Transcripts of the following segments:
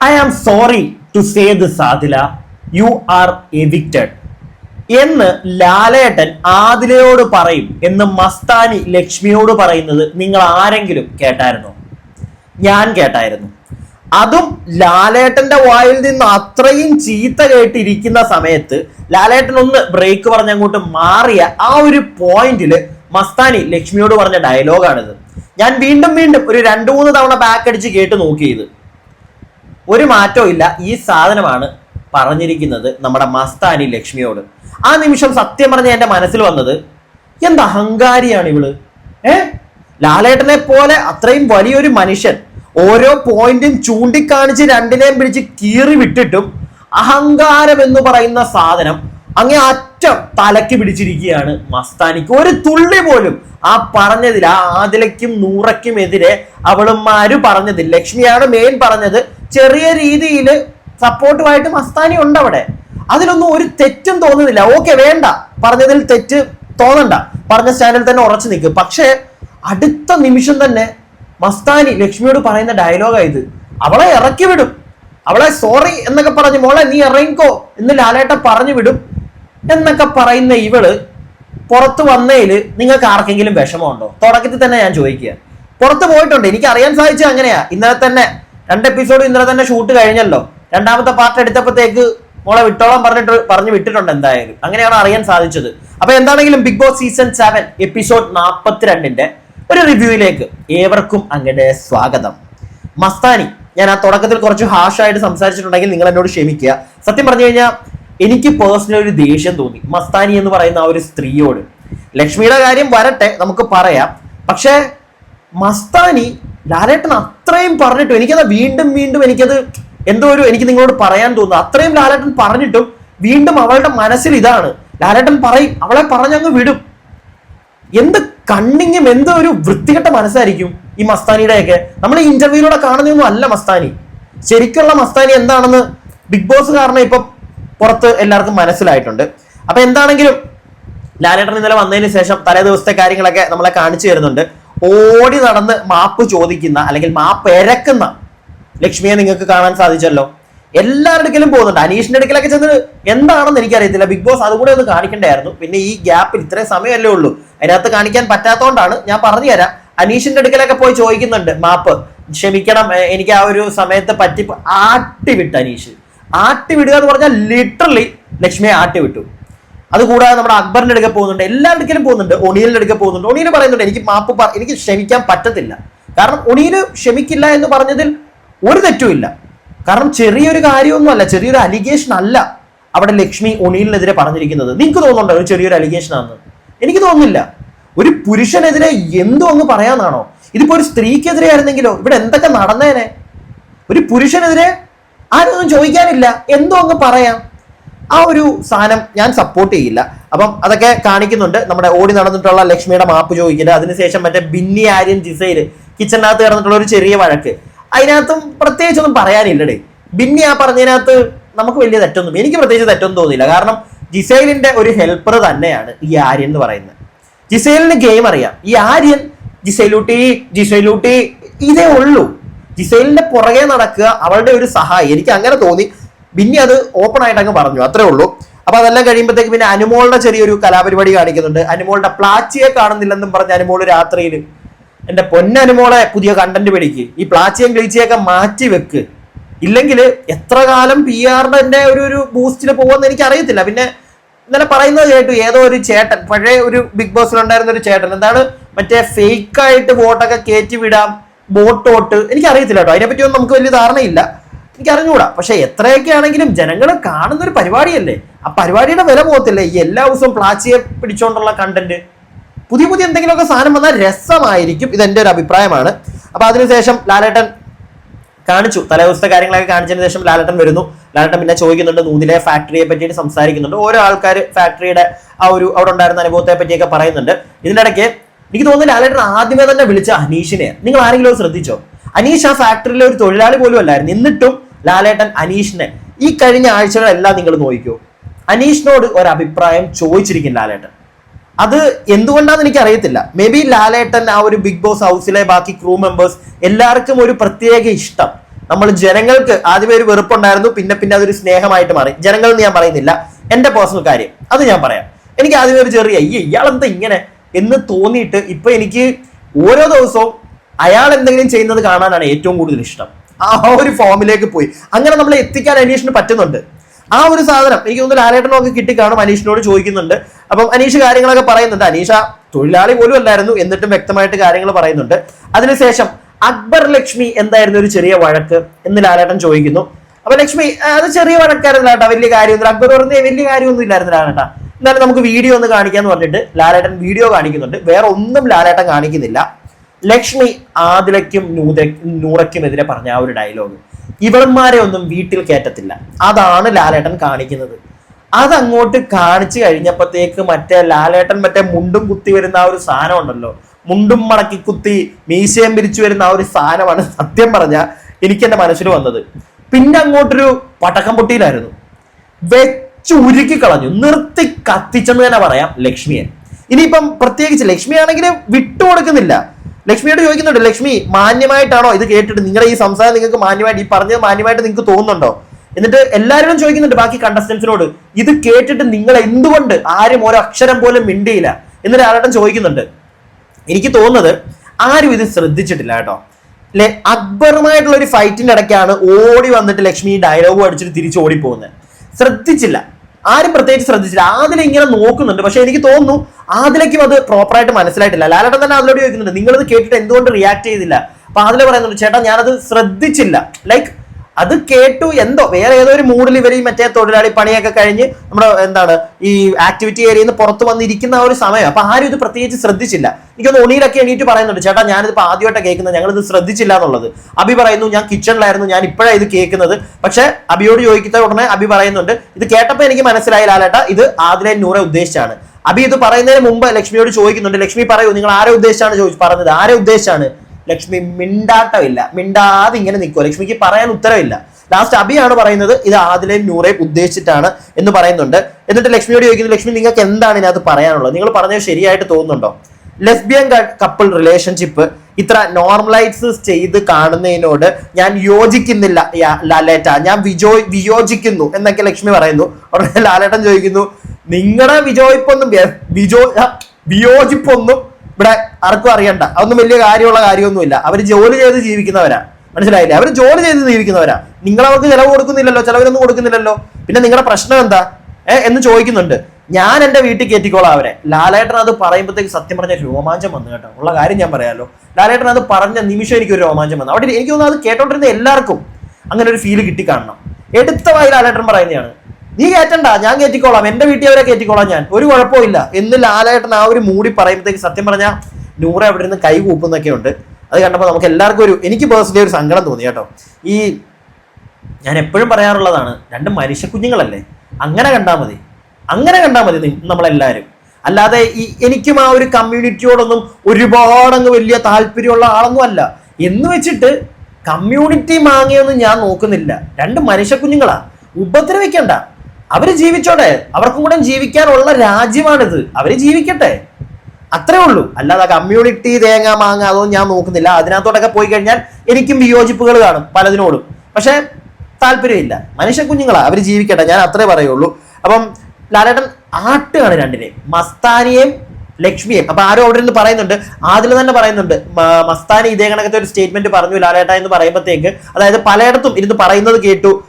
I am sorry to say the Adila. You are evicted എന്ന് ലാലേട്ടൻ ആദിലയോട് പറയും എന്ന് മസ്താനി ലക്ഷ്മിയോട് പറയുന്നത് നിങ്ങൾ ആരെങ്കിലും കേട്ടായിരുന്നോ? ഞാൻ കേട്ടായിരുന്നു. അതും ലാലേട്ടന്റെ വായിൽ നിന്ന് അത്രയും ചീത്ത കേട്ടിരിക്കുന്ന സമയത്ത് ലാലേട്ടൻ ഒന്ന് ബ്രേക്ക് പറഞ്ഞ് അങ്ങോട്ട് മാറിയ ആ ഒരു പോയിന്റിൽ മസ്താനി ലക്ഷ്മിയോട് പറഞ്ഞ ഡയലോഗാണിത്. ഞാൻ വീണ്ടും വീണ്ടും ഒരു രണ്ടു മൂന്ന് തവണ ബാക്ക് അടിച്ച് കേട്ട് നോക്കിയത്. ഒരു മാറ്റവും ഇല്ല. ഈ സാധനമാണ് പറഞ്ഞിരിക്കുന്നത് നമ്മുടെ മസ്താനി ലക്ഷ്മിയോട്. ആ നിമിഷം സത്യം പറഞ്ഞ എന്റെ മനസ്സിൽ വന്നത് എന്ത് അഹങ്കാരിയാണ് ഇവൾ? ഏ? ലാലേട്ടനെ പോലെ അത്രയും വലിയൊരു മനുഷ്യൻ ഓരോ പോയിന്റും ചൂണ്ടിക്കാണിച്ച് രണ്ടിനെയും പിടിച്ച് കീറി വിട്ടിട്ടും അഹങ്കാരം എന്ന് പറയുന്ന സാധനം അങ്ങേ അറ്റം തലക്ക് പിടിച്ചിരിക്കുകയാണ് മസ്താനിക്ക്. ഒരു തുള്ളി പോലും ആ പറഞ്ഞതിൽ ആ ആദിലയ്ക്കും നൂറയ്ക്കും എതിരെ അവളുമാര് പറഞ്ഞതിൽ ലക്ഷ്മിയാണ് മെയിൻ പറഞ്ഞത് ചെറിയ രീതിയിൽ സപ്പോർട്ടുമായിട്ട് മസ്താനി ഉണ്ട് അവിടെ. അതിലൊന്നും ഒരു തെറ്റും തോന്നുന്നില്ല. ഓക്കെ വേണ്ട. പറഞ്ഞതിൽ തെറ്റ് തോന്നണ്ട. പറഞ്ഞ സ്റ്റാൻഡിൽ തന്നെ ഉറച്ചു നിൽക്കും. പക്ഷേ അടുത്ത നിമിഷം തന്നെ മസ്താനി ലക്ഷ്മിയോട് പറയുന്ന ഡയലോഗായത് അവളെ ഇറക്കി വിടും അവളെ സോറി എന്നൊക്കെ പറഞ്ഞു മോളെ നീ ഇറങ്ങിക്കോ എന്ന് ലാലേട്ട പറഞ്ഞു വിടും എന്നൊക്കെ പറയുന്ന ഇവൾ പുറത്ത് വന്നതിൽ നിങ്ങൾക്ക് ആർക്കെങ്കിലും വിഷമമുണ്ടോ? തുടക്കത്തിൽ തന്നെ ഞാൻ ചോദിക്കുക. പുറത്ത് പോയിട്ടുണ്ട്. എനിക്ക് അറിയാൻ സാധിച്ചത് അങ്ങനെയാ. ഇന്നലെ തന്നെ രണ്ട് എപ്പിസോഡ് ഇന്നലെ തന്നെ ഷൂട്ട് കഴിഞ്ഞല്ലോ. രണ്ടാമത്തെ പാർട്ട് എടുത്തപ്പോഴത്തേക്ക് മോളെ വിട്ടോളം പറഞ്ഞിട്ട് പറഞ്ഞു വിട്ടിട്ടുണ്ട് എന്തായാലും. അങ്ങനെയാണ് അറിയാൻ സാധിച്ചത്. അപ്പൊ എന്താണെങ്കിലും Bigg Boss season seven episode നാൽപ്പത്തിരണ്ടിന്റെ ഒരു റിവ്യൂയിലേക്ക് ഏവർക്കും അങ്ങനെ സ്വാഗതം. മസ്താനി ഞാൻ ആ തുടക്കത്തിൽ കുറച്ച് ഹാഷായിട്ട് സംസാരിച്ചിട്ടുണ്ടെങ്കിൽ നിങ്ങൾ എന്നോട് ക്ഷമിക്കുക. സത്യം പറഞ്ഞു കഴിഞ്ഞാൽ എനിക്ക് പേഴ്സണൽ ഒരു ദേഷ്യം തോന്നി. മസ്താനി എന്ന് പറയുന്ന ആ ഒരു സ്ത്രീയോട്. ലക്ഷ്മിയുടെ കാര്യം വരട്ടെ നമുക്ക് പറയാം. പക്ഷേ മസ്താനി ലാലേട്ടൻ അത്രയും പറഞ്ഞിട്ടും എനിക്കത് വീണ്ടും വീണ്ടും എനിക്കത് എന്തോ ഒരു എനിക്ക് നിങ്ങളോട് പറയാൻ തോന്നുന്നു. അത്രയും ലാലേട്ടൻ പറഞ്ഞിട്ടും വീണ്ടും അവളുടെ മനസ്സിൽ ഇതാണ്. ലാലേട്ടൻ പറയും അവളെ പറഞ്ഞങ്ങ് വിടും. എന്ത് കണ്ണിങ്ങും എന്തോ ഒരു വൃത്തികെട്ട മനസ്സായിരിക്കും ഈ മസ്താനിയുടെയൊക്കെ. നമ്മൾ ഈ ഇന്റർവ്യൂയിലൂടെ കാണുന്നതൊന്നും അല്ല മസ്താനി. ശരിക്കുള്ള മസ്താനി എന്താണെന്ന് ബിഗ് ബോസ് കാരണം ഇപ്പൊ പുറത്ത് എല്ലാവർക്കും മനസ്സിലായിട്ടുണ്ട്. അപ്പൊ എന്താണെങ്കിലും ലാലേട്ടൻ ഇന്നലെ വന്നതിന് ശേഷം തലേ ദിവസത്തെ കാര്യങ്ങളൊക്കെ നമ്മളെ കാണിച്ചു തരുന്നുണ്ട്. ഓടി നടന്ന് മാപ്പ് ചോദിക്കുന്ന അല്ലെങ്കിൽ മാപ്പ് ഇരക്കുന്ന ലക്ഷ്മിയെ നിങ്ങൾക്ക് കാണാൻ സാധിച്ചല്ലോ. എല്ലാവരുടെ അടുക്കലും പോകുന്നുണ്ട്. അനീഷിന്റെ അടുക്കലൊക്കെ ചെന്ന് എന്താണെന്ന് എനിക്കറിയത്തില്ല. ബിഗ് ബോസ് അതുകൂടെ ഒന്ന് കാണിക്കേണ്ടായിരുന്നു. പിന്നെ ഈ ഗ്യാപ്പിൽ ഇത്രയും സമയമല്ലേ ഉള്ളൂ. അതിനകത്ത് കാണിക്കാൻ പറ്റാത്തതുകൊണ്ടാണ് ഞാൻ പറഞ്ഞു തരാം. അനീഷിന്റെ അടുക്കലൊക്കെ പോയി ചോദിക്കുന്നുണ്ട് മാപ്പ്. ക്ഷമിക്കണം എനിക്ക് ആ ഒരു സമയത്ത് പറ്റി ആട്ടി വിട്ട് അനീഷ്. ആട്ടി വിടുക എന്ന് പറഞ്ഞാൽ ലിറ്ററലി ലക്ഷ്മിയെ ആട്ടി വിട്ടു അതുകൂടാതെ നമ്മുടെ അക്ബറിന്റെ അടുക്കെ പോകുന്നുണ്ട് എല്ലാ അടുക്കലും പോകുന്നുണ്ട് ഒണിയലിന്റെ അടുക്കെ പോകുന്നുണ്ട്. ഒണിയിൽ പറയുന്നുണ്ട് എനിക്ക് മാപ്പ് എനിക്ക് ക്ഷമിക്കാൻ പറ്റത്തില്ല. കാരണം ഒണിയിൽ ക്ഷമിക്കില്ല എന്ന് പറഞ്ഞതിൽ ഒരു തെറ്റുമില്ല കാരണം ചെറിയൊരു കാര്യമൊന്നുമല്ല ചെറിയൊരു അലിഗേഷൻ അല്ല അവിടെ ലക്ഷ്മി ഒണിയിലിനെതിരെ പറഞ്ഞിരിക്കുന്നത്. നിങ്ങൾക്ക് തോന്നുന്നുണ്ടോ ഒരു ചെറിയൊരു അലിഗേഷൻ ആണെന്ന്? എനിക്ക് തോന്നുന്നില്ല. ഒരു പുരുഷനെതിരെ എന്തോ അങ്ങ് പറയാന്നാണോ ഇതിപ്പോ ഒരു സ്ത്രീക്കെതിരെ ആയിരുന്നെങ്കിലോ? ഇവിടെ എന്തൊക്കെ നടന്നേനെ? ഒരു പുരുഷനെതിരെ ആരൊന്നും ചോദിക്കാനില്ല. എന്തോ അങ്ങ് പറയാം. ആ ഒരു സാധനം ഞാൻ സപ്പോർട്ട് ചെയ്യില്ല. അപ്പം അതൊക്കെ കാണിക്കുന്നുണ്ട്. നമ്മുടെ ഓടി നടന്നിട്ടുള്ള ലക്ഷ്മിയുടെ മാപ്പ് ചോദിക്കില്ല അതിനുശേഷം മറ്റേ ബിന്നി ആര്യൻ ജിസൈൽ കിച്ചണിനകത്ത് കിടന്നിട്ടുള്ള ഒരു ചെറിയ വഴക്ക്. അതിനകത്തും പ്രത്യേകിച്ചൊന്നും പറയാനില്ലടേ. ബിന്നി ആ പറഞ്ഞതിനകത്ത് നമുക്ക് വലിയ തെറ്റൊന്നും എനിക്ക് പ്രത്യേകിച്ച് തെറ്റൊന്നും തോന്നിയില്ല. കാരണം ജിസൈലിന്റെ ഒരു ഹെൽപ്പർ തന്നെയാണ് ഈ ആര്യൻ എന്ന് പറയുന്നത്. ജിസൈലിന് ഗെയിം അറിയാം. ഈ ആര്യൻ ജിസൈലൂട്ടി ജിസൈലൂട്ടി ഇതേ ഉള്ളൂ. ജിസൈലിന്റെ പുറകെ നടക്കുക അവളുടെ ഒരു സഹായി. എനിക്ക് അങ്ങനെ തോന്നി. പിന്നെ അത് ഓപ്പൺ ആയിട്ട് അങ്ങ് പറഞ്ഞു. അത്രേ ഉള്ളൂ. അപ്പൊ അതെല്ലാം കഴിയുമ്പോഴത്തേക്ക് പിന്നെ അനുമോളുടെ ചെറിയൊരു കലാപരിപാടി കാണിക്കുന്നുണ്ട്. അനുമോളുടെ പ്ലാച്ചിയെ കാണുന്നില്ലെന്നും പറഞ്ഞ് അനുമോൾ രാത്രിയിൽ എന്റെ പൊന്നനുമോളെ പുതിയ കണ്ടന്റ് പിടിക്ക് ഈ പ്ലാച്ചിയും ക്ലീച്ചിയൊക്കെ മാറ്റി വെക്ക്. ഇല്ലെങ്കിൽ എത്ര കാലം പി ആറിന്റെ ഒരു ഒരു ബൂസ്റ്റിൽ പോകുമെന്ന് എനിക്ക് അറിയത്തില്ല പിന്നെ ഇന്നലെ പറയുന്നത് കേട്ടു. ഏതോ ഒരു ചേട്ടൻ പഴയ ഒരു ബിഗ് ബോസിൽ ഉണ്ടായിരുന്ന ഒരു ചേട്ടൻ. എന്താണ്? മറ്റേ ഫേക്കായിട്ട് വോട്ടൊക്കെ കയറ്റി വിടാം. ബോട്ട് എനിക്കറിയത്തില്ല കേട്ടോ. അതിനെപ്പറ്റിയൊന്നും നമുക്ക് വലിയ ധാരണയില്ല. എനിക്ക് അറിഞ്ഞുകൂടാ പക്ഷെ എത്രയൊക്കെ ആണെങ്കിലും ജനങ്ങൾ കാണുന്ന ഒരു പരിപാടിയല്ലേ? ആ പരിപാടിയുടെ വില പോകത്തില്ലേ? ഈ എല്ലാ ദിവസവും പ്ലാച്ചിയെ പിടിച്ചോണ്ടുള്ള കണ്ടന്റ് പുതിയ പുതിയ എന്തെങ്കിലുമൊക്കെ സാധനം വന്നാൽ രസമായിരിക്കും. ഇതെന്റെ ഒരു അഭിപ്രായമാണ്. അപ്പൊ അതിനുശേഷം ലാലേട്ടൻ കാണിച്ചു. തലേദിവസത്തെ കാര്യങ്ങളൊക്കെ കാണിച്ചതിന് ശേഷം ലാലേട്ടൻ വരുന്നു. ലാലേട്ടൻ പിന്നെ ചോദിക്കുന്നുണ്ട് നൂതിലെ ഫാക്ടറിയെ പറ്റിയിട്ട് സംസാരിക്കുന്നുണ്ട്. ഓരോ ആൾക്കാർ ഫാക്ടറിയുടെ ആ ഒരു അവിടെ ഉണ്ടായിരുന്ന അനുഭവത്തെ പറ്റിയൊക്കെ പറയുന്നുണ്ട്. ഇതിനിടയ്ക്ക് എനിക്ക് തോന്നുന്നു ലാലേട്ടൻ ആദ്യമേ തന്നെ വിളിച്ച അനീഷിനെ. നിങ്ങൾ ആരെങ്കിലും ശ്രദ്ധിച്ചോ? അനീഷ് ആ ഫാക്ടറിയിലെ ഒരു തൊഴിലാളി പോലും അല്ലായിരുന്നു. എന്നിട്ടും ലാലേട്ടൻ അനീഷിനെ ഈ കഴിഞ്ഞ ആഴ്ചകളെല്ലാം നിങ്ങൾ നോക്കിക്കോ. അനീഷിനോട് ഒരു അഭിപ്രായം ചോദിച്ചിരിക്കും ലാലേട്ടൻ. അത് എന്തുകൊണ്ടാന്ന് എനിക്ക് അറിയത്തില്ല. മേ ബി ലാലേട്ടൻ ആ ഒരു ബിഗ് ബോസ് ഹൗസിലെ ബാക്കി ക്രൂ മെമ്പേഴ്സ് എല്ലാവർക്കും ഒരു പ്രത്യേക ഇഷ്ടം. നമ്മൾ ജനങ്ങൾക്ക് ആദ്യമേ ഒരു വെറുപ്പുണ്ടായിരുന്നു പിന്നെ പിന്നെ അതൊരു സ്നേഹമായിട്ട് മാറി. ജനങ്ങൾ എന്ന് ഞാൻ പറയുന്നില്ല. എന്റെ പേഴ്സണൽ കാര്യം. അത് ഞാൻ പറയാം. എനിക്ക് ആദ്യമേ ഒരു ചെറിയ ഈ ഇയാളെന്താ ഇങ്ങനെ എന്ന് തോന്നിയിട്ട് ഇപ്പൊ എനിക്ക് ഓരോ ദിവസവും അയാൾ എന്തെങ്കിലും ചെയ്യുന്നത് കാണാനാണ് ഏറ്റവും കൂടുതൽ ഇഷ്ടം. ആ ഒരു ഫോമിലേക്ക് പോയി. അങ്ങനെ നമ്മളെ എത്തിക്കാൻ അനീഷിന് പറ്റുന്നുണ്ട്. ആ ഒരു സാധനം എനിക്ക് തോന്നുന്നു ലാലേട്ടനൊക്കെ കിട്ടിക്കാണും അനീഷിനോട് ചോദിക്കുന്നുണ്ട്. അപ്പം അനീഷ് കാര്യങ്ങളൊക്കെ പറയുന്നുണ്ട്. അനീഷ തൊഴിലാളി പോലും അല്ലായിരുന്നു എന്നിട്ടും വ്യക്തമായിട്ട് കാര്യങ്ങൾ പറയുന്നുണ്ട്. അതിനുശേഷം അക്ബർ ലക്ഷ്മി എന്തായിരുന്നു ഒരു ചെറിയ വഴക്ക് എന്ന് ലാലേട്ടൻ ചോദിക്കുന്നു. അപ്പൊ ലക്ഷ്മി അത് ചെറിയ വഴക്കായിരുന്നു കേട്ടോ വലിയ കാര്യമൊന്നും അക്ബർ പറഞ്ഞ വലിയ കാര്യമൊന്നും ഇല്ലായിരുന്നു ലാലേട്ടാ. എന്നാലും നമുക്ക് വീഡിയോ ഒന്ന് കാണിക്കാന്ന് പറഞ്ഞിട്ട് ലാലേട്ടൻ വീഡിയോ കാണിക്കുന്നുണ്ട്. വേറെ ഒന്നും ലാലേട്ടൻ കാണിക്കുന്നില്ല. ലക്ഷ്മി ആദിലയ്ക്കും നൂത നൂറയ്ക്കുമെതിരെ പറഞ്ഞ ആ ഒരു ഡയലോഗ് ഇവളന്മാരെ ഒന്നും വീട്ടിൽ കയറ്റത്തില്ല അതാണ് ലാലേട്ടൻ കാണിക്കുന്നത്. അതങ്ങോട്ട് കാണിച്ചു കഴിഞ്ഞപ്പോഴത്തേക്ക് മറ്റേ ലാലേട്ടൻ മറ്റേ മുണ്ടും കുത്തി വരുന്ന ആ ഒരു സാധനം ഉണ്ടല്ലോ. മുണ്ടും മടക്കി കുത്തി മീശയും പിരിച്ചു വരുന്ന ആ ഒരു സാധനമാണ് സത്യം പറഞ്ഞ എനിക്ക് എന്റെ മനസ്സിൽ വന്നത്. പിന്നെ അങ്ങോട്ടൊരു പടക്കം പൊട്ടിയിലായിരുന്നു. ഉരുക്കി കളഞ്ഞു നിർത്തി കത്തിച്ചെന്ന് തന്നെ പറയാം ലക്ഷ്മിയെ. ഇനിയിപ്പം പ്രത്യേകിച്ച് ലക്ഷ്മി ആണെങ്കിൽ വിട്ടുകൊടുക്കുന്നില്ല ലക്ഷ്മിയോട് ചോദിക്കുന്നുണ്ട് ലക്ഷ്മി മാന്യമായിട്ടാണോ ഇത് കേട്ടിട്ട് നിങ്ങളുടെ ഈ സംസാരം നിങ്ങൾക്ക് മാന്യമായിട്ട് ഈ പറഞ്ഞത് മാന്യമായിട്ട് നിങ്ങൾക്ക് തോന്നുന്നുണ്ടോ? എന്നിട്ട് എല്ലാവരും ചോദിക്കുന്നുണ്ട് ബാക്കി കണ്ടസ്റ്റൻസിനോട് ഇത് കേട്ടിട്ട് നിങ്ങൾ എന്തുകൊണ്ട് ആരും ഓരോ അക്ഷരം പോലും മിണ്ടിയില്ല? എന്നിട്ട് ആരട്ടം ചോദിക്കുന്നുണ്ട് എനിക്ക് തോന്നുന്നത് ആരും ഇത് ശ്രദ്ധിച്ചിട്ടില്ല കേട്ടോ. അല്ലെ അക്ബറുമായിട്ടുള്ള ഒരു ഫൈറ്റിന്റെ ഇടയ്ക്കാണ് ഓടി വന്നിട്ട് ലക്ഷ്മി ഡയലോഗ് അടിച്ചിട്ട് തിരിച്ചു ഓടിപ്പോകുന്നത് ശ്രദ്ധിച്ചില്ല. ആരും പ്രത്യേകിച്ച് ശ്രദ്ധിച്ചില്ല. ആദില ഇങ്ങനെ നോക്കുന്നുണ്ട്. പക്ഷെ എനിക്ക് തോന്നുന്നു ആദിലേക്കും അത് പ്രോപ്പറായിട്ട് മനസ്സിലായിട്ടില്ല. ലാലേട്ടൻ തന്നെ അതിലോട് ചോദിക്കുന്നുണ്ട്. നിങ്ങളിത് കേട്ടിട്ട് എന്തുകൊണ്ട് റിയാക്ട് ചെയ്തില്ല? അപ്പൊ ആദില പറയുന്നുണ്ട് ചേട്ടാ ഞാനത് ശ്രദ്ധിച്ചില്ല. ലൈക്ക് അത് കേട്ടു എന്തോ വേറെ ഏതോ ഒരു മൂഡിൽ ഇവർ ഈ മറ്റേ തൊഴിലാളി പണിയൊക്കെ കഴിഞ്ഞ് നമ്മുടെ എന്താണ് ഈ ആക്ടിവിറ്റി ഏരിയയിൽ നിന്ന് പുറത്ത് വന്നിരിക്കുന്ന ഒരു സമയം. അപ്പൊ ആരും ഇത് പ്രത്യേകിച്ച് ശ്രദ്ധിച്ചില്ല. എനിക്കൊന്ന് ഒണിയിലൊക്കെ എണീറ്റ് പറയുന്നുണ്ട് ചേട്ടാ ഞാനിതിപ്പോ ആദ്യമായിട്ടാണ് കേൾക്കുന്നത്. ഞങ്ങൾ ഇത് ശ്രദ്ധിച്ചില്ല എന്നുള്ളത്. അബി പറയുന്നു ഞാൻ കിച്ചണിലായിരുന്നു ഞാൻ ഇപ്പോഴാണ് ഇത് കേൾക്കുന്നത്. പക്ഷെ അബിയോട് ചോദിക്കുന്ന ഉടനെ അബി പറയുന്നുണ്ട് ഇത് കേട്ടപ്പോൾ എനിക്ക് മനസ്സിലായി ലാലേട്ട ഇത് ആദിലെ നൂറെ ഉദ്ദേശിച്ചാണ്. അബി ഇത് പറയുന്നതിന് മുമ്പ് ലക്ഷ്മിയോട് ചോദിക്കുന്നുണ്ട് ലക്ഷ്മി പറയൂ നിങ്ങൾ ആരെ ഉദ്ദേശിച്ചാണ് ചോദിച്ചു പറഞ്ഞത്? ആരെ ഉദ്ദേശിച്ചാണ്? ലക്ഷ്മി മിണ്ടാട്ടമില്ല. മിണ്ടാതെ ഇങ്ങനെ നിൽക്കുക ലക്ഷ്മിക്ക് പറയാൻ ഉത്തരവില്ല. ലാസ്റ്റ് അഭിയാണ് പറയുന്നത് ഇത് ആദിലെയും നൂറേയും ഉദ്ദേശിച്ചിട്ടാണ് എന്ന് പറയുന്നുണ്ട്. എന്നിട്ട് ലക്ഷ്മിയോട് ചോദിക്കുന്നു ലക്ഷ്മി നിങ്ങൾക്ക് എന്താണ് ഇതിനകത്ത് പറയാനുള്ളത്? നിങ്ങൾ പറഞ്ഞത് ശരിയായിട്ട് തോന്നുന്നുണ്ടോ? ലെസ്ബിയൻ കപ്പിൾ റിലേഷൻഷിപ്പ് ഇത്ര നോർമലൈസ് ചെയ്ത് കാണുന്നതിനോട് ഞാൻ യോജിക്കുന്നില്ല ലാലേട്ട. ഞാൻ വിജോ വിയോജിക്കുന്നു എന്നൊക്കെ ലക്ഷ്മി പറയുന്നു. ഉടനെ ലാലേട്ടൻ ചോദിക്കുന്നു നിങ്ങളുടെ വിജോയിപ്പൊന്നും വിജോ വിയോജിപ്പൊന്നും ഇവിടെ ആർക്കും അറിയണ്ട. അതൊന്നും വലിയ കാര്യമുള്ള കാര്യമൊന്നുമില്ല. അവർ ജോലി ചെയ്ത് ജീവിക്കുന്നവരാ. മനസ്സിലായില്ലേ? അവർ ജോലി ചെയ്ത് ജീവിക്കുന്നവരാ. നിങ്ങൾ അവർക്ക് ചിലവ് കൊടുക്കുന്നില്ലല്ലോ ചിലവരൊന്നും കൊടുക്കുന്നില്ലല്ലോ. പിന്നെ നിങ്ങളുടെ പ്രശ്നം എന്താ? എന്ന് ചോദിക്കുന്നുണ്ട്. ഞാൻ എന്റെ വീട്ടിൽ കയറ്റിക്കോളാം അവരെ. ലാലേട്ടൻ അത് പറയുമ്പോഴത്തേക്ക് സത്യം പറഞ്ഞ രോമാഞ്ചം വന്നു കേട്ടോ. ഉള്ള കാര്യം ഞാൻ പറയാമല്ലോ ലാലേട്ടൻ അത് പറഞ്ഞ നിമിഷം എനിക്ക് ഒരു രോമാഞ്ചം വന്നു. അവിടെ എനിക്ക് തോന്നുന്നു അത് കേട്ടോണ്ടിരുന്ന എല്ലാവർക്കും അങ്ങനെ ഒരു ഫീൽ കിട്ടിക്കാണണം. എടുത്ത വായി ലാലേട്ടൻ പറയുന്നതാണ്. നീ കയറ്റണ്ട ഞാൻ കയറ്റിക്കോളാം എന്റെ വീട്ടിൽ അവരെ കയറ്റിക്കോളാം ഞാൻ. ഒരു കുഴപ്പമില്ല എന്ന് ലാലേട്ടൻ ആ ഒരു മൂടി പറയുമ്പോഴത്തേക്ക് സത്യം പറഞ്ഞാൽ നൂറ അവിടെ നിന്ന് കൈ കൂപ്പുന്നൊക്കെ ഉണ്ട്. അത് കണ്ടപ്പോൾ നമുക്ക് എല്ലാവർക്കും ഒരു എനിക്ക് പേഴ്സണലി ഒരു സങ്കടം തോന്നി കേട്ടോ. ഈ ഞാൻ എപ്പോഴും പറയാറുള്ളതാണ് രണ്ട് മനുഷ്യ കുഞ്ഞുങ്ങളല്ലേ? അങ്ങനെ കണ്ടാൽ മതി. അങ്ങനെ കണ്ടാൽ മതി നമ്മളെല്ലാവരും അല്ലാതെ ഈ എനിക്കും ആ ഒരു കമ്മ്യൂണിറ്റിയോടൊന്നും ഒരുപാടങ്ങ് വലിയ താല്പര്യമുള്ള ആളൊന്നും അല്ല. എന്ന് വെച്ചിട്ട് കമ്മ്യൂണിറ്റി മാങ്ങിയൊന്നും ഞാൻ നോക്കുന്നില്ല. രണ്ട് മനുഷ്യ ഉപദ്രവിക്കണ്ട. അവർ ജീവിച്ചോട്ടെ. അവർക്കും കൂടെ ജീവിക്കാനുള്ള രാജ്യമാണിത്. അവർ ജീവിക്കട്ടെ. അത്രേ ഉള്ളൂ. അല്ലാതെ കമ്മ്യൂണിറ്റി തേങ്ങ മാങ്ങ അതൊന്നും ഞാൻ നോക്കുന്നില്ല. അതിനകത്തോട്ടൊക്കെ പോയി കഴിഞ്ഞാൽ എനിക്കും വിയോജിപ്പുകൾ കാണും പലതിനോടും. പക്ഷെ താല്പര്യമില്ല. മനുഷ്യ കുഞ്ഞുങ്ങളാ. അവർ ജീവിക്കട്ടെ. ഞാൻ അത്രേ പറയുള്ളൂ. അപ്പം ലാലേട്ടൻ ആട്ടുകയാണ് രണ്ടിനെയും മസ്താനിയെയും ലക്ഷ്മിയെയും. അപ്പൊ ആരോ അവിടെ നിന്ന് പറയുന്നുണ്ട്. ആദിൽ തന്നെ പറയുന്നുണ്ട്. മസ്താനി ഇതേ കണക്കത്തെ ഒരു സ്റ്റേറ്റ്മെന്റ് പറഞ്ഞു ലാലേട്ട എന്ന് പറയുമ്പോഴത്തേക്ക് അതായത് പലയിടത്തും ഇരുന്ന് പറയുന്നത് കേട്ടു.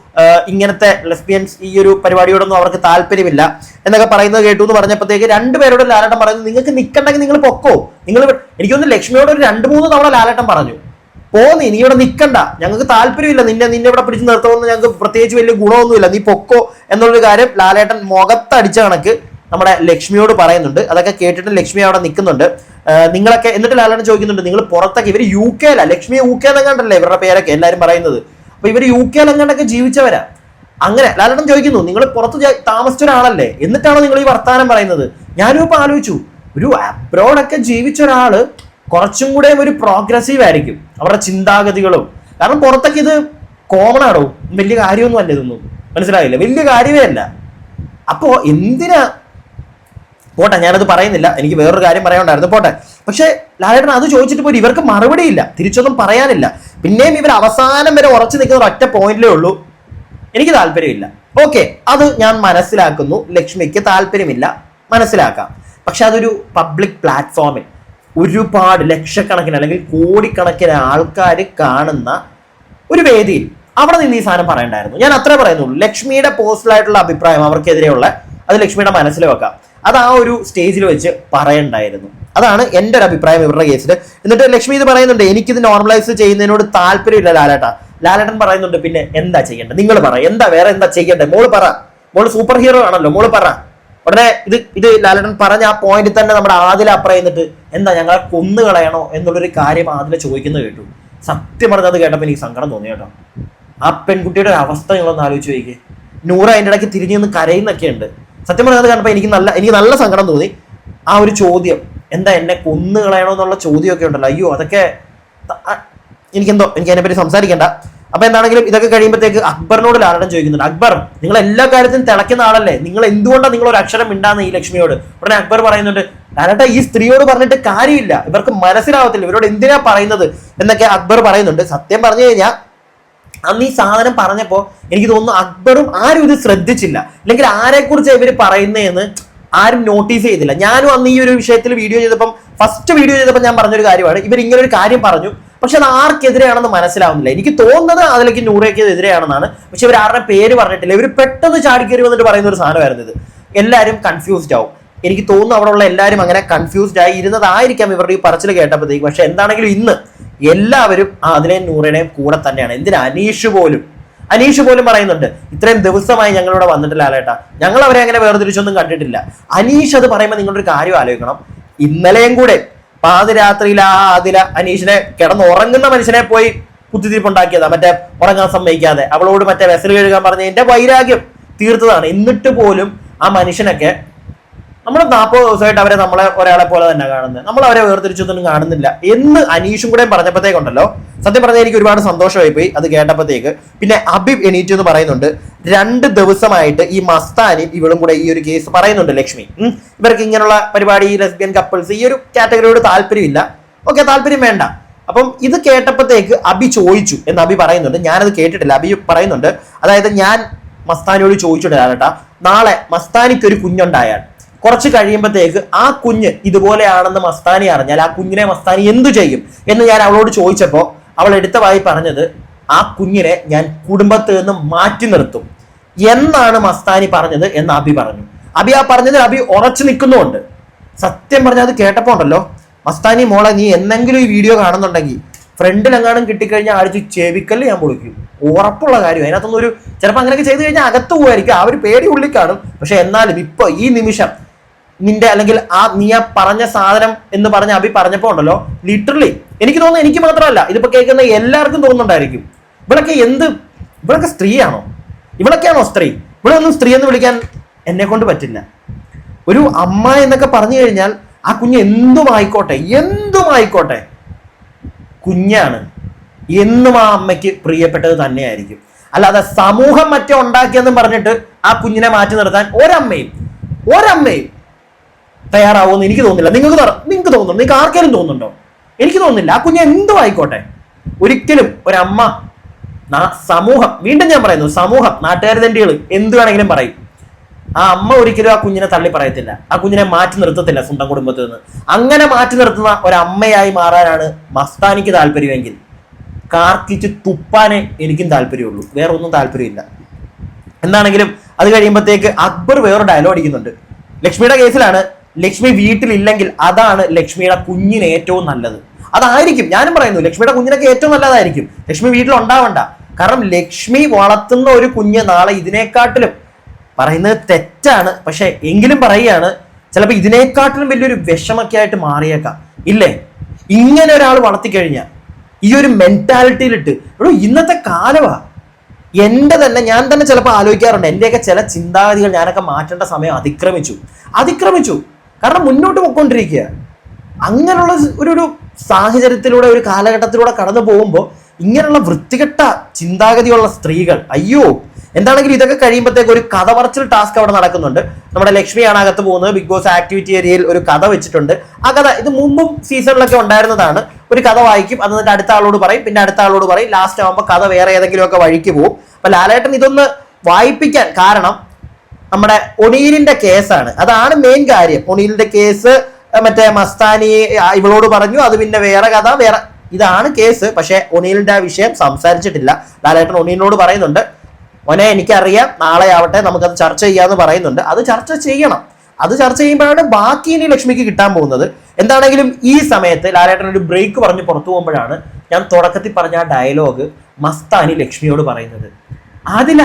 ഇങ്ങനത്തെ ലെസ്ബിയൻസ് ഈ ഒരു പരിപാടിയോടൊന്നും അവർക്ക് താല്പര്യമില്ല. എന്നൊക്കെ പറയുന്നത് കേട്ടു എന്ന് പറഞ്ഞപ്പോഴത്തേക്ക് രണ്ടുപേരോട് ലാലേട്ടൻ പറഞ്ഞു നിങ്ങൾക്ക് നിൽക്കണ്ടെങ്കിൽ നിങ്ങൾ പൊക്കോ. നിങ്ങൾ എനിക്കൊന്ന് ലക്ഷ്മിയോട് ഒരു രണ്ട് മൂന്ന് തവണ ലാലേട്ടൻ പറഞ്ഞു പോന്നി നീ ഇവിടെ നിൽക്കണ്ട ഞങ്ങൾക്ക് താല്പര്യമില്ല. നിന്നെ നിന്നെ ഇവിടെ പിടിച്ച് നിർത്തണമെന്ന് ഞങ്ങൾക്ക് പ്രത്യേകിച്ച് വലിയ ഗുണമൊന്നുമില്ല. നീ പൊക്കോ. എന്നുള്ളൊരു കാര്യം ലാലേട്ടൻ മുഖത്തടിച്ച കണക്ക് നമ്മുടെ ലക്ഷ്മിയോട് പറയുന്നുണ്ട്. അതൊക്കെ കേട്ടിട്ട് ലക്ഷ്മി അവിടെ നിൽക്കുന്നുണ്ട്. നിങ്ങളൊക്കെ എന്നിട്ട് ലാലേട്ടൻ ചോദിക്കുന്നുണ്ട് നിങ്ങൾ പുറത്തൊക്കെ ഇവർ യു കെയിലാണ് ലക്ഷ്മി യു കെ എന്നെങ്ങാണ്ടല്ലേ ഇവരുടെ പേരൊക്കെ? എല്ലാവരും പറയുന്നത് അപ്പൊ ഇവർ യു കെയിൽ എങ്ങാണ്ടൊക്കെ ജീവിച്ചവരാ? അങ്ങനെ ലാലേട്ടൻ ചോദിക്കുന്നു നിങ്ങൾ പുറത്ത് താമസിച്ച ഒരാളല്ലേ എന്നിട്ടാണോ നിങ്ങൾ ഈ വർത്താനം പറയുന്നത്? ഞാനും ഇപ്പൊ ആലോചിച്ചു ഒരു അബ്രോഡൊക്കെ ജീവിച്ച ഒരാൾ കുറച്ചും കൂടെ ഒരു പ്രോഗ്രസീവ് ആയിരിക്കും അവരുടെ ചിന്താഗതികളും. കാരണം പുറത്തൊക്കെ ഇത് കോമൺ ആണോ? വലിയ കാര്യമൊന്നും അല്ല ഇതൊന്നും. മനസ്സിലായില്ല? വലിയ കാര്യമേ അല്ല. അപ്പോ എന്തിനാ? പോട്ടെ ഞാനത് പറയുന്നില്ല. എനിക്ക് വേറൊരു കാര്യം പറയാനുണ്ടായിരുന്നു. പോട്ടെ. പക്ഷേ ലാലേട്ടൻ അത് ചോദിച്ചിട്ട് പോലും ഇവർക്ക് മറുപടിയില്ല. തിരിച്ചൊന്നും പറയാനില്ല. പിന്നെയും ഇവർ അവസാനം വരെ ഉറച്ചു നിൽക്കുന്ന ഒറ്റ പോയിന്റിലേ ഉള്ളൂ. എനിക്ക് താല്പര്യമില്ല. ഓക്കെ അത് ഞാൻ മനസ്സിലാക്കുന്നു. ലക്ഷ്മിക്ക് താല്പര്യമില്ല. മനസ്സിലാക്കാം. പക്ഷെ അതൊരു പബ്ലിക് പ്ലാറ്റ്ഫോമിൽ ഒരുപാട് ലക്ഷക്കണക്കിന് അല്ലെങ്കിൽ കോടിക്കണക്കിന് ആൾക്കാർ കാണുന്ന ഒരു വേദിയിൽ അവിടെ നിന്ന് ഈ സാധനം പറയണ്ടായിരുന്നു. ഞാൻ അത്രേ പറയുന്നുള്ളൂ. ലക്ഷ്മിയുടെ പോസ്റ്റിലായിട്ടുള്ള അഭിപ്രായം അവർക്കെതിരെയുള്ള അത് ലക്ഷ്മിയുടെ മനസ്സിൽ വെക്കാം. അത് ആ ഒരു സ്റ്റേജിൽ വെച്ച് പറയണ്ടായിരുന്നു. അതാണ് എന്റെ ഒരു അഭിപ്രായം ഇവരുടെ കേസിൽ എന്നിട്ട് ലക്ഷ്മി ഇത് പറയുന്നുണ്ട് എനിക്കിത് നോർമലൈസ് ചെയ്യുന്നതിനോട് താല്പര്യമില്ല ലാലേട്ട. ലാലേട്ടൻ പറയുന്നുണ്ട് പിന്നെ എന്താ ചെയ്യേണ്ടത്? നിങ്ങൾ പറ എന്താ വേറെ എന്താ ചെയ്യേണ്ടത്? മോൾ പറ. മോൾ സൂപ്പർ ഹീറോ ആണല്ലോ മോൾ പറ. ഉടനെ ഇത് ഇത് ലാലേട്ടൻ പറഞ്ഞ ആ പോയിന്റിൽ തന്നെ നമ്മുടെ ആദില അപ്പുറം എന്നിട്ട് എന്താ ഞങ്ങളെ കൊന്നു കളയണോ? എന്നുള്ളൊരു കാര്യം ആദില ചോദിക്കുന്നത് കേട്ടു. സത്യം പറഞ്ഞത് കേട്ടപ്പോൾ എനിക്ക് സങ്കടം തോന്നി കേട്ടോ. ആ പെൺകുട്ടിയുടെ ഒരു അവസ്ഥ നിങ്ങളൊന്ന് ആലോചിച്ച് നോക്കിക്കേ നൂറ് അതിന്റെ ഇടയ്ക്ക് തിരിഞ്ഞു നിന്ന് കരയുന്നൊക്കെ ഉണ്ട് സത്യം പറയുന്നത് കണ്ടപ്പോൾ എനിക്ക് നല്ല എനിക്ക് നല്ല സങ്കടം തോന്നി. ആ ഒരു ചോദ്യം എന്താ എന്നെ കൊന്നു കളയണോ എന്നുള്ള ചോദ്യമൊക്കെ ഉണ്ടല്ലോ. അയ്യോ അതൊക്കെ എനിക്കെന്തോ എനിക്ക് അതിനെപ്പറ്റി സംസാരിക്കേണ്ട. അപ്പൊ എന്താണെങ്കിലും ഇതൊക്കെ കഴിയുമ്പോഴത്തേക്ക് അക്ബറിനോട് ലാലടൻ ചോദിക്കുന്നുണ്ട്. അക്ബർ നിങ്ങൾ എല്ലാ കാര്യത്തിനും തിളക്കുന്ന ആളല്ലേ? നിങ്ങൾ എന്തുകൊണ്ടാണ് നിങ്ങൾ ഒരു അക്ഷരം മിണ്ടാന്ന് ഈ ലക്ഷ്മിയോട്? ഉടനെ അക്ബർ പറയുന്നുണ്ട് ലാലട്ട ഈ സ്ത്രീയോട് പറഞ്ഞിട്ട് കാര്യമില്ല. ഇവർക്ക് മനസ്സിലാവത്തില്ല. ഇവരോട് എന്തിനാ പറയുന്നത്? എന്നൊക്കെ അക്ബർ പറയുന്നുണ്ട്. സത്യം പറഞ്ഞു കഴിഞ്ഞാൽ അന്ന് ഈ സാധനം പറഞ്ഞപ്പോ എനിക്ക് തോന്നുന്നു അക്ബറും ആരും ഇത് ശ്രദ്ധിച്ചില്ല. അല്ലെങ്കിൽ ആരെക്കുറിച്ച് ഇവർ പറയുന്നതെന്ന് ആരും നോട്ടീസ് ചെയ്തില്ല. ഞാനും അന്ന് ഈ ഒരു വിഷയത്തിൽ വീഡിയോ ചെയ്തപ്പം ഫസ്റ്റ് വീഡിയോ ചെയ്തപ്പോൾ ഞാൻ പറഞ്ഞൊരു കാര്യമാണ്. ഇവർ ഇങ്ങനെ ഒരു കാര്യം പറഞ്ഞു. പക്ഷെ അത് ആർക്കെതിരെയാണെന്ന് മനസ്സിലാവുന്നില്ല. എനിക്ക് തോന്നുന്നത് അതിലേക്ക് നൂറേക്ക് എതിരെയാണെന്നാണ് പക്ഷെ ഇവർ ആരുടെ പേര് പറഞ്ഞിട്ടില്ല. ഇവർ പെട്ടെന്ന് ചാടിക്കേറി വന്നിട്ട് പറയുന്ന ഒരു സാധനമായിരുന്നു ഇത്. എല്ലാവരും കൺഫ്യൂസ്ഡ് ആവും. എനിക്ക് തോന്നുന്നു അവിടെ ഉള്ള എല്ലാവരും അങ്ങനെ കൺഫ്യൂസ്ഡ് ആയി ഇരുന്നതായിരിക്കാം ഇവരുടെ ഈ പറച്ചിൽ കേട്ടപ്പോഴത്തേക്ക്. പക്ഷെ എന്താണെങ്കിലും ഇന്ന് എല്ലാവരും ആ അതിലെയും നൂറിനെയും കൂടെ തന്നെയാണ്. എന്തിനാ? അനീഷ് പോലും. അനീഷ് പോലും പറയുന്നുണ്ട് ഇത്രയും ദിവസമായി ഞങ്ങളിവിടെ വന്നിട്ടില്ല ആലേട്ടാ ഞങ്ങൾ അവരെ അങ്ങനെ വേർതിരിച്ചൊന്നും കണ്ടിട്ടില്ല. അനീഷ് അത് പറയുമ്പോൾ നിങ്ങളൊരു കാര്യം ആലോചിക്കണം. ഇന്നലെയും കൂടെ പാതിരാത്രിയിൽ ആ ആദില അനീഷിനെ കിടന്നുറങ്ങുന്ന മനുഷ്യനെ പോയി കുത്തിത്തിരിപ്പുണ്ടാക്കിയതാ. മറ്റേ ഉറങ്ങാൻ സമ്മതിക്കാതെ. അവളോട് മറ്റേ വെസൽ കഴുകാൻ പറഞ്ഞ എന്റെ വൈരാഗ്യം തീർത്തതാണ്. എന്നിട്ട് പോലും ആ മനുഷ്യനൊക്കെ നമ്മൾ നാൽപ്പത് ദിവസമായിട്ട് അവരെ നമ്മളെ ഒരാളെ പോലെ തന്നെ കാണുന്നത്. നമ്മൾ അവരെ വേർതിരിച്ചൊന്നും കാണുന്നില്ല. എന്ന് അനീഷും കൂടെ പറഞ്ഞപ്പോഴത്തേക്കുണ്ടല്ലോ സത്യം പറഞ്ഞാൽ എനിക്ക് ഒരുപാട് സന്തോഷമായി പോയി അത് കേട്ടപ്പോഴത്തേക്ക്. പിന്നെ അബിബ് എനീറ്റ് എന്ന് പറയുന്നുണ്ട്. രണ്ട് ദിവസമായിട്ട് ഈ മസ്താനും ഇവളും കൂടെ ഈ ഒരു കേസ് പറയുന്നുണ്ട് ലക്ഷ്മി. ഇവർക്ക് ഇങ്ങനെയുള്ള പരിപാടി ലെസ്ബിയൻ കപ്പിൾസ് ഈ ഒരു കാറ്റഗറിയോട് താല്പര്യമില്ല. ഓക്കെ താല്പര്യം വേണ്ട. അപ്പം ഇത് കേട്ടപ്പോഴത്തേക്ക് അബി ചോദിച്ചു എന്ന് അബി പറയുന്നുണ്ട്. ഞാനത് കേട്ടിട്ടില്ല. അബി പറയുന്നുണ്ട്. അതായത് ഞാൻ മസ്താനിയോട് ചോദിച്ചിട്ടില്ല കേട്ടാ. നാളെ മസ്താനിക്ക് ഒരു കുഞ്ഞുണ്ടായാൽ. കുറച്ച് കഴിയുമ്പോഴത്തേക്ക് ആ കുഞ്ഞ് ഇതുപോലെയാണെന്ന് മസ്താനി അറിഞ്ഞാൽ ആ കുഞ്ഞിനെ മസ്താനി എന്തു ചെയ്യും എന്ന് ഞാൻ അവളോട് ചോദിച്ചപ്പോൾ അവൾ എടുത്ത വായി പറഞ്ഞത് ആ കുഞ്ഞിനെ ഞാൻ കുടുംബത്തിൽ നിന്ന് മാറ്റി നിർത്തും എന്നാണ് മസ്താനി പറഞ്ഞത് എന്ന് അബി പറഞ്ഞു. അബി ആ പറഞ്ഞതിൽ അബി ഉറച്ചു നിൽക്കുന്നുമുണ്ട്. സത്യം പറഞ്ഞാൽ അത് കേട്ടപ്പോൾ ഉണ്ടല്ലോ മസ്താനി മോളെ നീ എന്തെങ്കിലും ഈ വീഡിയോ കാണുന്നുണ്ടെങ്കിൽ ഫ്രണ്ടിലെങ്ങാനും കിട്ടിക്കഴിഞ്ഞാൽ അടിച്ച് ചെവിക്കല്ല് ഞാൻ പൊളിക്കും ഉറപ്പുള്ള കാര്യം അതിനകത്തൊന്നും ഒരു ചിലപ്പോൾ അങ്ങനെയൊക്കെ ചെയ്തു കഴിഞ്ഞാൽ അകത്ത് പോകുമായിരിക്കും ആ ഒരു പേടി ഉള്ളിൽ കാണും. പക്ഷെ എന്നാലും ഇപ്പൊ ഈ നിമിഷം നിന്റെ അല്ലെങ്കിൽ ആ നീ ആ പറഞ്ഞ സാധനം എന്ന് പറഞ്ഞ അഭി പറഞ്ഞപ്പോ ഉണ്ടല്ലോ ലിറ്ററലി എനിക്ക് തോന്നുന്നു എനിക്ക് മാത്രമല്ല ഇതിപ്പോ കേൾക്കുന്ന എല്ലാവർക്കും തോന്നുന്നുണ്ടായിരിക്കും. ഇവളൊക്കെ എന്ത് ഇവളൊക്കെ സ്ത്രീയാണോ? ഇവളൊക്കെയാണോ സ്ത്രീ? ഇവിടെ ഒന്നും സ്ത്രീ എന്ന് വിളിക്കാൻ എന്നെ കൊണ്ട് പറ്റില്ല. ഒരു അമ്മ എന്നൊക്കെ പറഞ്ഞു കഴിഞ്ഞാൽ ആ കുഞ്ഞ് എന്തും ആയിക്കോട്ടെ എന്തും ആയിക്കോട്ടെ. കുഞ്ഞാണ്. എന്നും ആ അമ്മയ്ക്ക് പ്രിയപ്പെട്ടത് തന്നെയായിരിക്കും. അല്ലാതെ സമൂഹം മറ്റേ ഉണ്ടാക്കിയെന്നും പറഞ്ഞിട്ട് ആ കുഞ്ഞിനെ മാറ്റി നിർത്താൻ ഒരമ്മയും ഒരമ്മയും തയ്യാറാവുമെന്ന് എനിക്ക് തോന്നുന്നില്ല. നിങ്ങൾക്ക് നിങ്ങൾക്ക് തോന്നുന്നു നിങ്ങൾക്ക് ആർക്കെങ്കിലും തോന്നുന്നുണ്ടോ? എനിക്ക് തോന്നുന്നില്ല. ആ കുഞ്ഞ് എന്തോ ആയിക്കോട്ടെ. ഒരിക്കലും ഒരമ്മ സമൂഹം വീണ്ടും ഞാൻ പറയുന്നു സമൂഹം നാട്ടുകാർ തണ്ടികൾ എന്ത് വേണമെങ്കിലും പറയും. ആ അമ്മ ഒരിക്കലും ആ കുഞ്ഞിനെ തള്ളി പറയത്തില്ല. ആ കുഞ്ഞിനെ മാറ്റി നിർത്തത്തില്ല സ്വന്തം കുടുംബത്തിൽ നിന്ന് അങ്ങനെ മാറ്റി നിർത്തുന്ന ഒരമ്മയായി മാറാനാണ് മസ്താനിക്ക് താല്പര്യമെങ്കിൽ. കാർക്കിച്ച് തുപ്പാനെ എനിക്കും താല്പര്യമുള്ളൂ. വേറെ ഒന്നും താല്പര്യമില്ല. എന്താണെങ്കിലും അത് കഴിയുമ്പോഴത്തേക്ക് അക്ബർ വേറെ ഡയലോഗ് അടിക്കുന്നുണ്ട്. ലക്ഷ്മിയുടെ കേസിലാണ് ലക്ഷ്മി വീട്ടിലില്ലെങ്കിൽ അതാണ് ലക്ഷ്മിയുടെ കുഞ്ഞിന് ഏറ്റവും നല്ലത്. അതായിരിക്കും ഞാനും പറയുന്നു ലക്ഷ്മിയുടെ കുഞ്ഞിനൊക്കെ ഏറ്റവും നല്ലതായിരിക്കും. ലക്ഷ്മി വീട്ടിൽ ഉണ്ടാവണ്ട കാരണം ലക്ഷ്മി വളർത്തുന്ന ഒരു കുഞ്ഞ് നാളെ ഇതിനെക്കാട്ടിലും പറയുന്നത് തെറ്റാണ്. പക്ഷെ എങ്കിലും പറയുകയാണ് ചിലപ്പോൾ ഇതിനേക്കാട്ടിലും വലിയൊരു വിഷമൊക്കെ ആയിട്ട് മാറിയേക്കാം. ഇല്ലേ? ഇങ്ങനെ ഒരാൾ വളർത്തിക്കഴിഞ്ഞാൽ ഈ ഒരു മെന്റാലിറ്റിയിലിട്ട് എടോ ഇന്നത്തെ കാലമാ. എന്റെ തന്നെ ഞാൻ തന്നെ ചിലപ്പോൾ ആലോചിക്കാറുണ്ട് എന്റെയൊക്കെ ചില ചിന്താഗതികൾ ഞാനൊക്കെ മാറ്റേണ്ട സമയം അതിക്രമിച്ചു. അതിക്രമിച്ചു. കാരണം മുന്നോട്ട് പോയിക്കൊണ്ടിരിക്കുക. അങ്ങനെയുള്ള ഒരു ഒരു സാഹചര്യത്തിലൂടെ ഒരു കാലഘട്ടത്തിലൂടെ കടന്നു പോകുമ്പോൾ ഇങ്ങനെയുള്ള വൃത്തികെട്ട ചിന്താഗതിയുള്ള സ്ത്രീകൾ അയ്യോ എന്താണെങ്കിലും ഇതൊക്കെ കഴിയുമ്പോഴത്തേക്ക് ഒരു കഥ പറച്ചിൽ ടാസ്ക് അവിടെ നടക്കുന്നുണ്ട്. നമ്മുടെ ലക്ഷ്മിയാണ് അകത്ത് പോകുന്നത്. ബിഗ് ബോസ് ആക്ടിവിറ്റി ഏരിയയിൽ ഒരു കഥ വെച്ചിട്ടുണ്ട്. ആ കഥ ഇത് മുമ്പും സീസണിലൊക്കെ ഉണ്ടായിരുന്നതാണ്. ഒരു കഥ വായിക്കും അത് എന്നിട്ട് അടുത്ത ആളോട് പറയും പിന്നെ അടുത്ത ആളോട് പറയും. ലാസ്റ്റ് ആകുമ്പോൾ കഥ വേറെ ഏതെങ്കിലുമൊക്കെ വഴിക്ക് പോകും അപ്പൊ ലാലേട്ടൻ ഇതൊന്ന് വായിപ്പിക്കാൻ കാരണം നമ്മുടെ ഒണീലിന്റെ കേസാണ്. അതാണ് മെയിൻ കാര്യം. ഒണീലിന്റെ കേസ് മറ്റേ മസ്താനി ഇവളോട് പറഞ്ഞു അത് പിന്നെ വേറെ കഥ വേറെ ഇതാണ് കേസ്. പക്ഷെ ഒണീലിന്റെ ആ വിഷയം സംസാരിച്ചിട്ടില്ല. ലാലേട്ടൻ ഒണീലിനോട് പറയുന്നുണ്ട് മോനെ എനിക്കറിയാം നാളെ ആവട്ടെ നമുക്കത് ചർച്ച ചെയ്യാന്ന് പറയുന്നുണ്ട്. അത് ചർച്ച ചെയ്യണം. അത് ചർച്ച ചെയ്യുമ്പോഴാണ് ബാക്കി ഇനി ലക്ഷ്മിക്ക് കിട്ടാൻ പോകുന്നത്. എന്താണെങ്കിലും ഈ സമയത്ത് ലാലേട്ടൻ ഒരു ബ്രേക്ക് പറഞ്ഞ് പുറത്തു പോകുമ്പോഴാണ് ഞാൻ തുടക്കത്തിൽ പറഞ്ഞ ആ ഡയലോഗ് മസ്താനി ലക്ഷ്മിയോട് പറയുന്നത്. അതില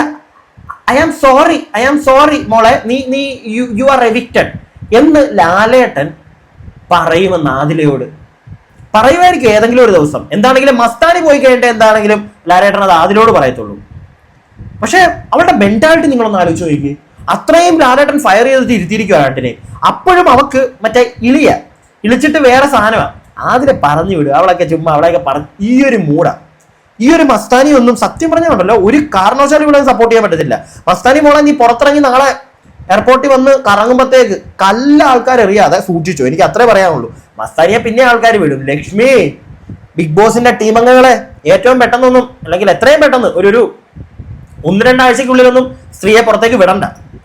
I am sorry I am sorry മോളെ നീ നീ യു യു ആർ എവിക്റ്റഡ് എന്ന് ലാലേട്ടൻ പറയുമെന്ന് ആദിലയോട് പറയുമായിരിക്കും ഏതെങ്കിലും ഒരു ദിവസം. എന്താണെങ്കിലും മസ്താനി പോയി കഴിഞ്ഞിട്ട് എന്താണെങ്കിലും ലാലേട്ടൻ അത് ആദിലോട് പറയത്തുള്ളൂ. പക്ഷെ അവളുടെ മെന്റാലിറ്റി നിങ്ങളൊന്ന് ആലോചിച്ച് നോക്കി. അത്രയും ലാലേട്ടൻ ഫയർ ചെയ്തിട്ട് ഇരുത്തിയിരിക്കുക ആട്ടിനെ. അപ്പോഴും അവക്ക് മറ്റേ ഇളിയ ഇളിച്ചിട്ട് വേറെ സാധനമാണ് ആദിലെ പറഞ്ഞു വിടും. അവളൊക്കെ ചുമ്മാ അവളെയൊക്കെ പറഞ്ഞ് ഈ ഒരു മൂടാ ഈ ഒരു മസ്താനി ഒന്നും സത്യം പറഞ്ഞുണ്ടല്ലോ ഒരു കാരണവശാലും ഇവിടെ സപ്പോർട്ട് ചെയ്യാൻ പറ്റത്തില്ല. മസ്താനി മോളെ നീ പുറത്തിറങ്ങി നാളെ എയർപോർട്ടിൽ വന്ന് കറങ്ങുമ്പോഴത്തേക്ക് കല്ല ആൾക്കാർ എറിയാതെ സൂക്ഷിച്ചു. എനിക്ക് അത്രേ പറയാനുള്ളൂ. മസ്താനിയെ പിന്നെ ആൾക്കാർ വിടും. ലക്ഷ്മി ബിഗ് ബോസിന്റെ ടീം അംഗങ്ങളെ ഏറ്റവും പെട്ടെന്നൊന്നും അല്ലെങ്കിൽ എത്രയും പെട്ടെന്ന് ഒരു ഒരു ഒന്ന് രണ്ടാഴ്ചക്കുള്ളിലൊന്നും സ്ത്രീയെ പുറത്തേക്ക് വിടണ്ട.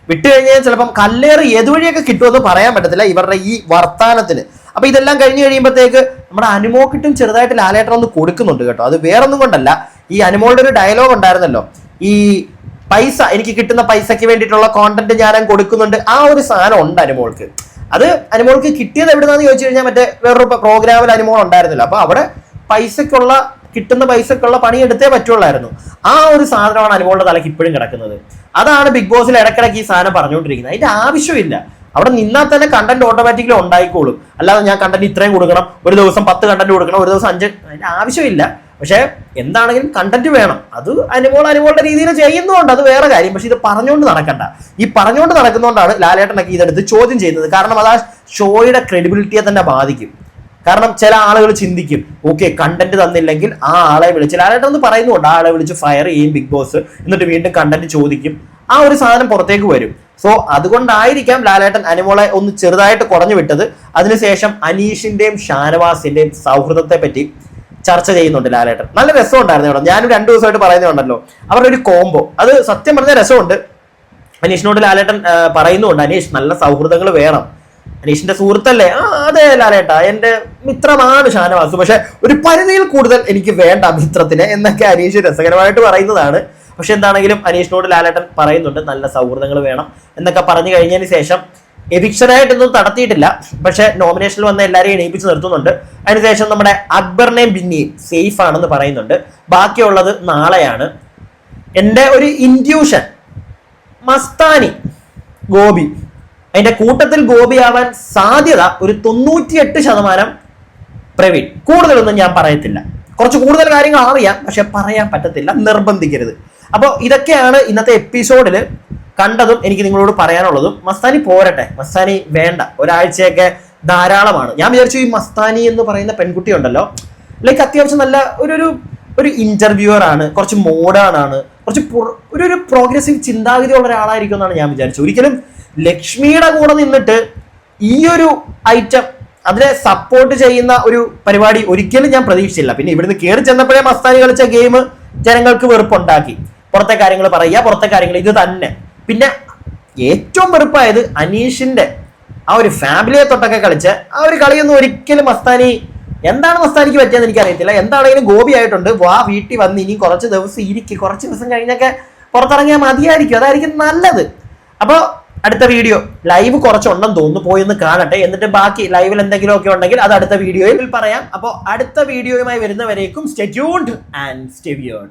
വിട്ടു കഴിഞ്ഞാൽ ചിലപ്പം കല്ലേറ് ഏതുവഴിയൊക്കെ കിട്ടുമെന്ന് പറയാൻ പറ്റത്തില്ല. ഇവരുടെ ഈ വർത്താനത്തിന് അപ്പൊ ഇതെല്ലാം കഴിഞ്ഞു കഴിയുമ്പോഴത്തേക്ക് നമ്മുടെ അനുമോക്കിട്ടും ചെറുതായിട്ട് ലാലേട്ടർ ഒന്ന് കൊടുക്കുന്നുണ്ട് കേട്ടോ. അത് വേറൊന്നും കൊണ്ടല്ല. ഈ അനുമോളുടെ ഒരു ഡയലോഗ് ഉണ്ടായിരുന്നല്ലോ. ഈ പൈസ എനിക്ക് കിട്ടുന്ന പൈസയ്ക്ക് വേണ്ടിയിട്ടുള്ള കോണ്ടന്റ് ഞാൻ കൊടുക്കുന്നുണ്ട്. ആ ഒരു സാധനം ഉണ്ട് അനുമോൾക്ക്. അത് അനുമോൾക്ക് കിട്ടിയത് എവിടുന്നാന്ന് ചോദിച്ചു കഴിഞ്ഞാൽ മറ്റേ വേറൊരു പ്രോഗ്രാമിൽ അനുമോൾ ഉണ്ടായിരുന്നില്ല. അപ്പൊ അവിടെ പൈസക്കുള്ള കിട്ടുന്ന പൈസക്കുള്ള പണി എടുത്തേ പറ്റുള്ളായിരുന്നു. ആ ഒരു സാധനമാണ് അനുമോളുടെ തലക്ക് ഇപ്പോഴും കിടക്കുന്നത്. അതാണ് ബിഗ് ബോസിൽ ഇടക്കിടക്ക് ഈ സാധനം പറഞ്ഞുകൊണ്ടിരിക്കുന്നത്. അതിന്റെ ആവശ്യമില്ല. അവിടെ നിന്നാൽ തന്നെ കണ്ടന്റ് ഓട്ടോമാറ്റിക്കലി ഉണ്ടായിക്കോളും. അല്ലാതെ ഞാൻ കണ്ടന്റ് ഇത്രയും കൊടുക്കണം ഒരു ദിവസം പത്ത് കണ്ടന്റ് കൊടുക്കണം ഒരു ദിവസം അഞ്ച് ആവശ്യമില്ല. പക്ഷേ എന്താണെങ്കിലും കണ്ടന്റ് വേണം. അത് അനുമോൾ അനുമോളുടെ രീതിയിൽ ചെയ്യുന്നതുകൊണ്ട് അത് വേറെ കാര്യം. പക്ഷെ ഇത് പറഞ്ഞുകൊണ്ട് നടക്കണ്ട. ഈ പറഞ്ഞുകൊണ്ട് നടക്കുന്നതുകൊണ്ടാണ് ലാലേട്ടനൊക്കെ ഇതെടുത്ത് ചോദ്യം ചെയ്യുന്നത്. കാരണം അത് ആ ഷോയുടെ ക്രെഡിബിലിറ്റിയെ തന്നെ ബാധിക്കും. കാരണം ചില ആളുകൾ ചിന്തിക്കും ഓക്കെ കണ്ടന്റ് തന്നില്ലെങ്കിൽ ആ ആളെ വിളിച്ച് ലാലേട്ടൻ ഒന്ന് പറയുന്നുണ്ട് ആ ആളെ വിളിച്ച് ഫയർ ചെയ്യും ബിഗ് ബോസ് എന്നിട്ട് വീണ്ടും കണ്ടന്റ് ചോദിക്കും. ആ ഒരു സാധനം പുറത്തേക്ക് വരും. സോ അതുകൊണ്ടായിരിക്കാം ലാലേട്ടൻ അനുമോളെ ഒന്ന് ചെറുതായിട്ട് കുറഞ്ഞു വിട്ടത്. അതിനുശേഷം അനീഷിന്റെയും ഷാനവാസിന്റെയും സൗഹൃദത്തെ പറ്റി ചർച്ച ചെയ്യുന്നുണ്ട് ലാലേട്ടൻ. നല്ല രസമുണ്ടായിരുന്നു ഇവിടെ ഞാനും രണ്ടു ദിവസമായിട്ട് പറയുന്നുണ്ടല്ലോ അവരുടെ ഒരു കോംബോ. അത് സത്യം പറഞ്ഞ രസമുണ്ട്. അനീഷിനോട് ലാലേട്ടൻ പറയുന്നുണ്ട് അനീഷ് നല്ല സൗഹൃദങ്ങൾ വേണം. അനീഷിന്റെ സുഹൃത്തല്ലേ? ആ അതെ ലാലേട്ട. എന്റെ മിത്രമാണ് ഷാനവാസ്. പക്ഷെ ഒരു പരിധിയിൽ കൂടുതൽ എനിക്ക് വേണ്ട മിത്രത്തിന് എന്നൊക്കെ അനീഷ് രസകരമായിട്ട് പറയുന്നതാണ്. പക്ഷെ എന്താണെങ്കിലും അനീഷിനോട് ലാലേട്ടൻ പറയുന്നുണ്ട് നല്ല സൗഹൃദങ്ങൾ വേണം എന്നൊക്കെ പറഞ്ഞു കഴിഞ്ഞതിന് ശേഷം എവിക്ഷനായിട്ടൊന്നും നടത്തിയിട്ടില്ല പക്ഷെ നോമിനേഷനിൽ വന്ന എല്ലാവരെയും എണീപ്പിച്ച് നിർത്തുന്നുണ്ട്. അതിനുശേഷം നമ്മുടെ അക്ബറിനെയും ബിന്നിയും സേഫ് ആണെന്ന് പറയുന്നുണ്ട്. ബാക്കിയുള്ളത് നാളെയാണ്. എന്റെ ഒരു ഇൻഡ്യൂഷൻ മസ്താനി ഗോപി. അതിന്റെ കൂട്ടത്തിൽ ഗോപിയാവാൻ സാധ്യത ഒരു തൊണ്ണൂറ്റിയെട്ട് ശതമാനം പ്രവീൺ. കൂടുതലൊന്നും ഞാൻ പറയത്തില്ല. കുറച്ച് കൂടുതൽ കാര്യങ്ങൾ അറിയാം പക്ഷെ പറയാൻ പറ്റത്തില്ല. നിർബന്ധിക്കരുത്. അപ്പോൾ ഇതൊക്കെയാണ് ഇന്നത്തെ എപ്പിസോഡിൽ കണ്ടതും എനിക്ക് നിങ്ങളോട് പറയാനുള്ളതും. മസ്താനി പോരട്ടെ. മസ്താനി വേണ്ട. ഒരാഴ്ചയൊക്കെ ധാരാളമാണ്. ഞാൻ വിചാരിച്ചു ഈ മസ്താനി എന്ന് പറയുന്ന പെൺകുട്ടി ഉണ്ടല്ലോ. ലൈക്ക് അത്യാവശ്യം നല്ല ഒരു ഒരു ഒരു ഇന്റർവ്യൂവർ ആണ്. കുറച്ച് ആണ്. കുറച്ച് ഒരു ഒരു പ്രോഗ്രസീവ് ചിന്താഗതി ഉള്ള ഒരാളായിരിക്കും എന്നാണ് ഞാൻ വിചാരിച്ചത്. ഒരിക്കലും ലക്ഷ്മിയുടെ കൂടെ നിന്നിട്ട് ഈ ഒരു ഐറ്റം അതിനെ സപ്പോർട്ട് ചെയ്യുന്ന ഒരു പരിപാടി ഒരിക്കലും ഞാൻ പ്രതീക്ഷിച്ചില്ല. പിന്നെ ഇവിടുന്ന് കയറി ചെന്നപ്പോഴേ മസ്താനി കളിച്ച ഗെയിം ജനങ്ങൾക്ക് വെറുപ്പുണ്ടാക്കി. പുറത്തെ കാര്യങ്ങൾ പറയുക പുറത്തെ കാര്യങ്ങൾ ഇത് തന്നെ. പിന്നെ ഏറ്റവും വെറുപ്പായത് അനീഷിന്റെ ആ ഒരു ഫാമിലിയെ തൊട്ടൊക്കെ കളിച്ച് ആ ഒരു കളിയൊന്നും ഒരിക്കലും മസ്താനി എന്താണ് മസ്താനിക്ക് പറ്റിയെന്ന് എനിക്കറിയത്തില്ല. എന്താണെങ്കിലും ഗോപി ആയിട്ടുണ്ട് വാ വീട്ടിൽ വന്ന് ഇനി കുറച്ച് ദിവസം ഇരിക്കി. കുറച്ച് ദിവസം കഴിഞ്ഞൊക്കെ പുറത്തിറങ്ങിയാൽ മതിയായിരിക്കും. അതായിരിക്കും നല്ലത്. അപ്പോൾ അടുത്ത വീഡിയോ ലൈവ് കുറച്ചുണ്ടെന്ന് തോന്നുന്നു. പോയി ഒന്ന് കാണട്ടെ. എന്നിട്ട് ബാക്കി ലൈവിൽ എന്തെങ്കിലും ഒക്കെ ഉണ്ടെങ്കിൽ അത് അടുത്ത വീഡിയോയിൽ പറയാം. അപ്പോൾ അടുത്ത വീഡിയോയുമായി വരുന്നവരേക്കും stay tuned and stay weird